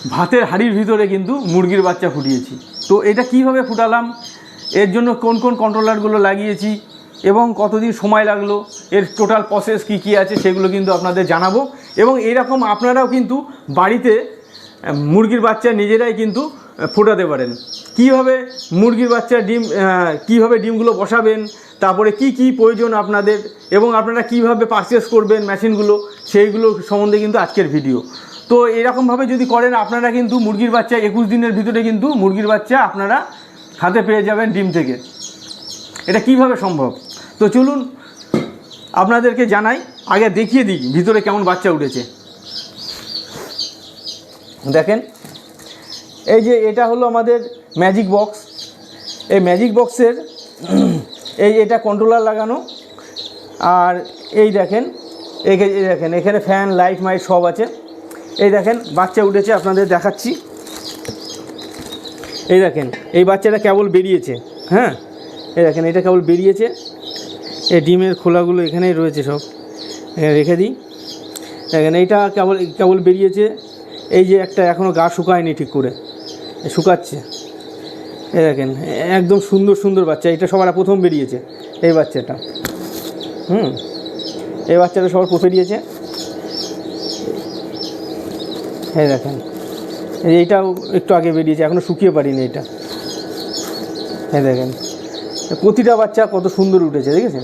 ভাতের হাঁড়ির ভিতরে কিন্তু মুরগির বাচ্চা ফুটিয়েছি। তো এটা কীভাবে ফুটালাম? এর জন্য কোন কোন কন্ট্রোলারগুলো লাগিয়েছি? এবং কতদিন সময় লাগল? এর টোটাল প্রসেস কী কী আছে সেগুলো কিন্তু আপনাদের জানাব। এবং এরকম আপনারাও কিন্তু বাড়িতে মুরগির বাচ্চা নিজেরাই কিন্তু ফোটাতে পারেন। কীভাবে মুরগির বাচ্চা ডিম কীভাবে ডিমগুলো বসাবেন? তারপরে কি কি প্রয়োজন আপনাদের? এবং আপনারা কীভাবে পারচেস করবেন মেশিনগুলো সেইগুলো সম্বন্ধে কিন্তু আজকের ভিডিও তো এরকমভাবে যদি করেন, আপনারা কিন্তু মুরগির বাচ্চা একুশ দিনের ভিতরে কিন্তু মুরগির বাচ্চা আপনারা হাতে পেয়ে যাবেন ডিম থেকে। এটা কীভাবে সম্ভব? তো চলুন, আপনাদেরকে জানাই, আগে দেখিয়ে দিই ভিতরে কেমন বাচ্চা উঠেছে। দেখেন, এই যে এটা হলো আমাদের ম্যাজিক বক্স। এই ম্যাজিক বক্সের, এই এটা কন্ট্রোলার লাগানো। আর এই দেখেন এই দেখেন, এখানে ফ্যান, লাইট, মাইট সব আছে। এই দেখেন, বাচ্চা উঠেছে, আপনাদের দেখাচ্ছি। এই দেখেন, এই বাচ্চাটা কেবল বেরিয়েছে হ্যাঁ? এই দেখেন, এটা কেবল বেরিয়েছে। এই ডিমের খোলাগুলো এখানেই রয়েছে সব। রেখে দিই। দেখেন, এইটা কেবল কেবল বেরিয়েছে। এই যে একটা এখনও গা শুকায়নি ঠিক করে। শুকাচ্ছে। এই দেখেন, একদম সুন্দর সুন্দর বাচ্চা। এটা সবার প্রথম বেরিয়েছে, এই বাচ্চাটা। হুম? এই বাচ্চাটা সবার প্রথম বেরিয়েছে। এই দেখেন। এই এইটাও একটু আগে বেরিয়েছে এখনও শুকিয়ে পারিনি এটা। এই দেখেন। প্রতিটা বাচ্চা কত সুন্দর উঠেছে, দেখেছেন?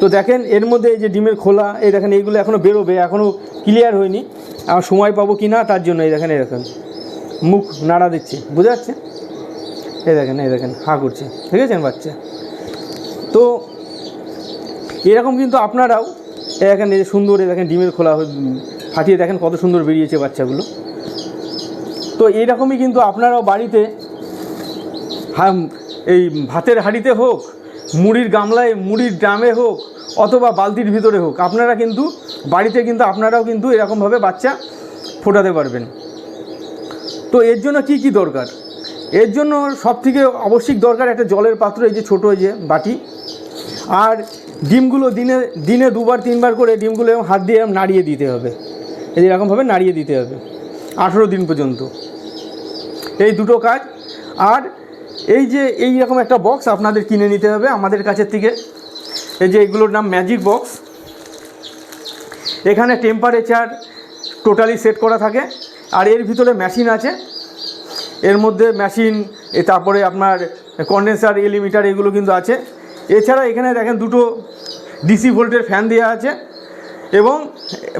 তো দেখেন, এর মধ্যে এই যে ডিমের খোলা, এই দেখেন, এইগুলো এখনও বেরোবে এখনও ক্লিয়ার হয়নি। আমার সময় পাবো কি না তার জন্য এই দেখেন এই দেখেন। মুখ নাড়া দিচ্ছে, বুঝা যাচ্ছে? এই দেখেন এই দেখেন, হা করছে ঠিক আছে বাচ্চা? তো এরকম কিন্তু আপনারাও যে সুন্দর দেখেন, ডিমের খোলা হয়ে- ফাটিয়ে দেখেন কত সুন্দর বেরিয়েছে বাচ্চাগুলো। তো এইরকমই কিন্তু আপনারাও বাড়িতে এই ভাতের হাঁড়িতে হোক, মুড়ির গামলায়, মুড়ির ড্রামে হোক, অথবা বালতির ভিতরে হোক, আপনারা কিন্তু বাড়িতে কিন্তু আপনারাও কিন্তু এরকমভাবে বাচ্চা ফোটাতে পারবেন। তো এর জন্য কি কি দরকার? এর জন্য সব থেকে আবশ্যিক দরকার একটা জলের পাত্র, এই যে ছোটো যে বাটি। আর ডিমগুলো দিনে দিনে দুবার, তিনবার করে ডিমগুলো হাত দিয়ে নাড়িয়ে দিতে হবে। এরকমভাবে নাড়িয়ে দিতে হবে। আঠেরো দিন পর্যন্ত। এই দুটো কাজ। আর এই যে এই রকম একটা বক্স আপনাদের কিনে নিতে হবে আমাদের কাছের থেকে। এই যে এগুলোর নাম ম্যাজিক বক্স এখানে টেম্পারেচার টোটালি সেট করা থাকে। আর এর ভিতরে মেশিন আছে। এর মধ্যে মেশিন তারপরে আপনার কন্ডেন্সার এলিমিটার এগুলো কিন্তু আছে। এছাড়া এখানে দেখেন দুটো ডিসি ভোল্টের ফ্যান দেওয়া আছে এবং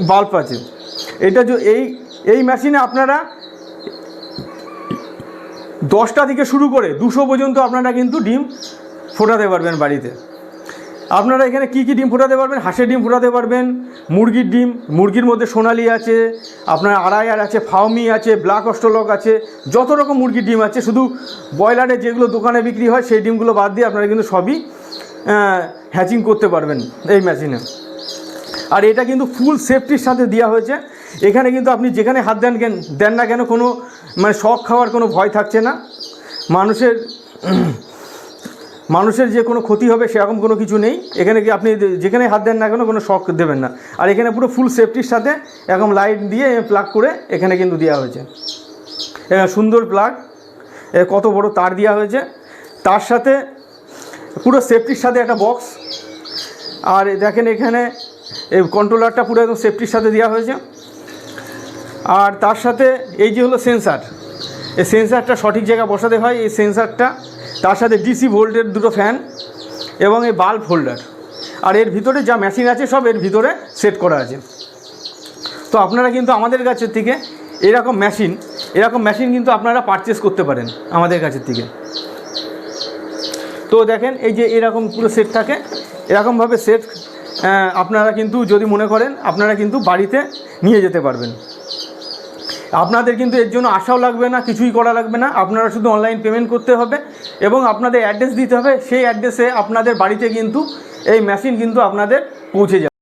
বাল্ব আছে। এটা এই এই মেশিনে আপনারা দশটা থেকে শুরু করে দুশো পর্যন্ত আপনারা কিন্তু ডিম ফোটাতে পারবেন বাড়িতে। আপনারা এখানে কি কি ডিম ফোটাতে পারবেন? হাঁসের ডিম ফোটাতে পারবেন, মুরগির ডিম, মুরগির মধ্যে সোনালি আছে, আপনার আড়াইয়ার আছে ফাউমি আছে, ব্ল্যাক অস্টলক আছে, যত রকম মুরগির ডিম আছে, শুধু ব্রয়লারের যেগুলো দোকানে বিক্রি হয়, সেই ডিমগুলো বাদ দিয়ে আপনারা কিন্তু সবই হ্যাচিং করতে পারবেন এই মেশিনে আর এটা কিন্তু ফুল সেফটির সাথে দেওয়া হয়েছে। এখানে কিন্তু আপনি যেখানে হাত দেন কেন দেন না কেন কোনো মানে শখ খাওয়ার কোনো ভয় থাকছে না। মানুষের মানুষের যে কোনো ক্ষতি হবে সেরকম কোনো কিছু নেই। এখানে কি আপনি যেখানে হাত দেন না কেন কোনো শখ দেবেন না। আর এখানে পুরো ফুল সেফটির সাথে এরকম লাইট দিয়ে প্লাগ করে এখানে কিন্তু দেওয়া হয়েছে। সুন্দর প্লাগ কত বড় তার দেওয়া হয়েছে। তার সাথে পুরো সেফটির সাথে একটা বক্স আর দেখেন এখানে কন্ট্রোলারটা পুরো একদম সেফটির সাথে দেওয়া হয়েছে। আর তার সাথে এই যে হলো সেন্সার এই সেন্সারটা সঠিক জায়গায় বসাতে হয়, এই সেন্সারটা তার সাথে ডিসি ভোল্টের দুটো ফ্যান এবং এই বাল্ব হোল্ডার আর এর ভিতরে যা মেশিন আছে, সব এর ভিতরে সেট করা আছে। তো আপনারা কিন্তু আমাদের কাছের থেকে এরকম মেশিন এরকম মেশিন কিন্তু আপনারা পারচেস করতে পারেন আমাদের কাছের থেকে। তো দেখেন, এই যে এরকম পুরো সেট থাকে এরকমভাবে সেট আপনারা কিন্তু যদি মনে করেন, আপনারা কিন্তু বাড়িতে নিয়ে যেতে পারবেন। আপনাদের কিন্তু এর জন্য আশাও লাগবে না, কিছুই করা লাগবে না। আপনারা শুধু অনলাইন পেমেন্ট করতে হবে এবং আপনাদের অ্যাড্রেস দিতে হবে। সেই অ্যাড্রেসে আপনাদের বাড়িতে কিন্তু এই মেশিন কিন্তু আপনাদের পৌঁছে যাবে।